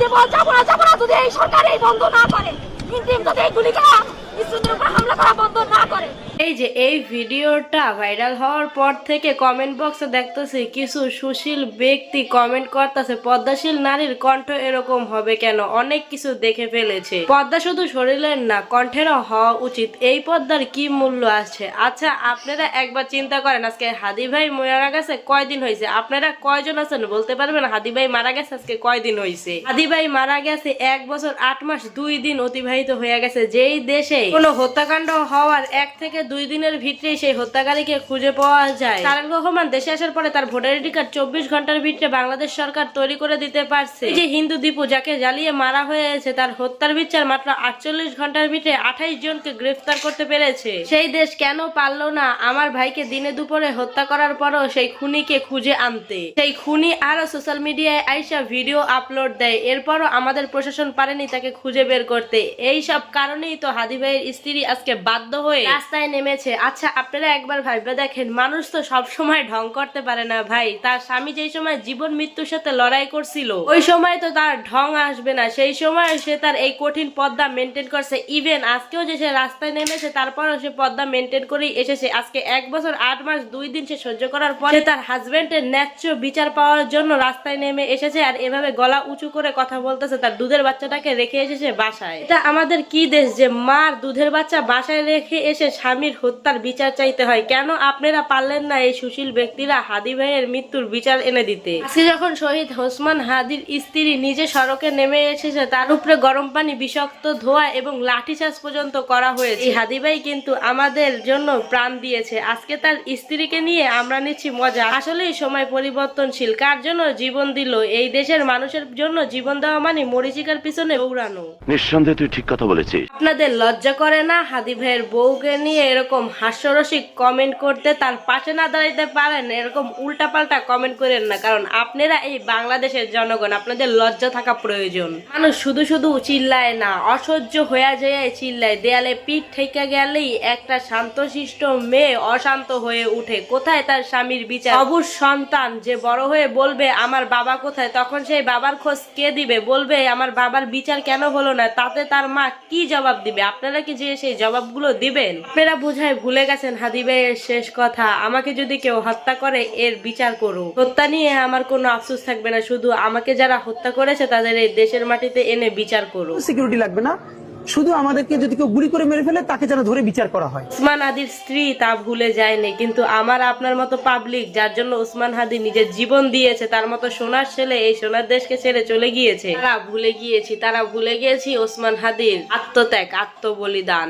দেবো যাব না যাব না যদি এই সরকার এই বন্ধ না করে। কিন্তু যদি এই গুলি করা স্টুডেন্টের উপর হামলা করা বন্ধ না করে এই যে, এই ভিডিওটা ভাইরাল হওয়ার পর থেকে কমেন্ট বক্সে দেখতেছি কিছু সুশীল ব্যক্তি কমেন্ট করতেছে, পদ্মাশীল নারীর কণ্ঠ এরকম হবে কেন? অনেক কিছু দেখে ফেলেছে। পদ্মা শুধু শরীরের না, কণ্ঠেরও হওয়া উচিত। এই পদ্মার কি মূল্য আছে? আচ্ছা আপনারা একবার চিন্তা করেন, আজকে হাদি ভাই মারা গেছে, কয়দিন হয়েছে? আপনারা কয়জন আছেন বলতে পারবেন? হাদি ভাই মারা গেছে, আজকে কয়দিন হয়েছে? হাদি ভাই মারা গেছে এক বছর, আট মাস, দুই দিন অতিবাহিত হয়ে গেছে। যেই দেশে কোনো হত্যাকাণ্ড হওয়ার এক থেকে দুই দিনের ভিতরে সেই হত্যাকারীকে খুঁজে পাওয়া যায়। তারেক রহমান দেশে আসার পরে তার ভোটার আইডি কার্ড চব্বিশ ঘণ্টার ভিতরে বাংলাদেশ সরকার তৈরি করে দিতে পারছে। যে হিন্দু দীপু যাকে জ্বালিয়ে মারা হয়েছে, তার হত্যার বিচার মাত্র আটচল্লিশ ঘণ্টার ভিতরে আঠাইশ জনকে গ্রেফতার করতে পেরেছে। সেই দেশ কেন পারল না? আমার ভাইকে দিনে দুপুরে হত্যা করার পরও সেই খুনিকে খুঁজে আনতে। সেই খুনি আরও সোশ্যাল মিডিয়ায় আইসা ভিডিও আপলোড দেয়। এরপরও আমাদের প্রশাসন পারেনি তাকে খুঁজে বের করতে। এই সব কারণেই তো হাদি ভাইয়ের স্ত্রী আজকে বাধ্য হয়ে রাস্তায় নেমেছে। আচ্ছা আপনারা একবার ভাইবে দেখেন, মানুষ তো সব সময় ঢং করতে পারে না ভাই। তার স্বামী যেই সময় জীবন মৃত্যুর সাথে লড়াই করছিল, ওই সময় তো তার ঢং আসবে না। সেই সময় সে তার এই কঠিন পদ্মা মেনটেন করছে। ইভেন আজকেও যে সে রাস্তায় নেমেছে, তারপরও সে পদ্মা মেনটেন করেই এসেছে। আজকে এক বছর, আট মাস, দুই দিন সে সহ্য করার পরে তার হাজবেন্ডের ন্যায্য বিচার পাওয়ার জন্য রাস্তায় নেমে এসেছে আর এভাবে গলা উঁচু করে কথা বলতেছে। তার দুধের বাচ্চাটাকে রেখে এসেছে বাসায়। এটা আমাদের কি দেশ যে মার দুধের বাচ্চা বাসায় রেখে এসে স্বামীর হত্যার বিচার চাইতে হয়। কেন আপনারা পারলেন না এই সুশীল ব্যক্তিরা হাদি ভাইয়ের মৃত্যুর বিচার এনে দিতে? আজকে যখন শহীদ হোসমান হাদির স্ত্রী নিজে সড়কে নেমে এসেছে তার উপরে গরম পানি বিষাক্ত ধোয়া এবং লাঠিচার্জ পর্যন্ত করা হয়েছে। এই হাদি ভাই কিন্তু আমাদের জন্য প্রাণ দিয়েছে। আজকে তার স্ত্রীকে নিয়ে আমরা নিচ্ছি মজা। আসলেই সময় পরিবর্তনশীল। কার জন্য জীবন দিল? এই দেশের মানুষের জন্য জীবন দেওয়া মানে মরিচিকার পিছনে উড়ানো নিঃসন্দেহে তুই ঠিক কথা বলেছিস। আপনাদের লজ্জা করে না হাদি ভাইয়ের বউকে নিয়ে এরকম হাস্যরসিক কমেন্ট করতে তার পাশে না দাঁড়াইতে পারেন, এরকম উল্টাপাল্টা কমেন্ট করেন না। কারণ আপনারা এই বাংলাদেশের জনগণ, আপনাদের লজ্জা থাকা প্রয়োজন। মানুষ শুধু শুধু চিল্লায় না, অসহ্য হয়ে যায় চিল্লায়। দেয়ালে পিঠ ঠেকে গেলেই একটা শান্তশিষ্ট মেয়ে অশান্ত হয়ে উঠে। কোথায় তার স্বামীর বিচার? অবুজ সন্তান যে বড় হয়ে বলবে, আমার বাবা কোথায়? তখন সেই বাবার খোঁজ কে দিবে? বলবে, আমার বাবার বিচার কেন হলো না? তাতে তার মা কি জবাব দিবে? আপনারা কি যে সেই জবাবগুলো দিবেন? আপনারা বোঝায় ভুলে গেছেন হাদি ভাইয়ের শেষ কথা। আমাকে যদি কেউ হত্যা করে এর বিচার করো হত্যা নিয়ে আমার কোনো আফসোস থাকবে না। শুধু আমাকে যারা হত্যা করেছে তাদের এই দেশের মাটিতে এনে বিচার করো সিকিউরিটি লাগবে না। শুধু আমাদেরকে যদি কেউ গুলি করে মেরে ফেলে তাকে যেন ধরে বিচার করা হয়। ওসমান হাদির স্ত্রী তা ভুলে যায়নি কিন্তু আমার আপনার মতো পাবলিক যার জন্য ওসমান হাদি নিজের জীবন দিয়েছে তার মতো সোনার ছেলে এই সোনার দেশকে ছেড়ে চলে গিয়েছে। তারা ভুলে গিয়েছি তারা ভুলে গিয়েছি ওসমান হাদির আত্মত্যাগ আত্মবলিদান।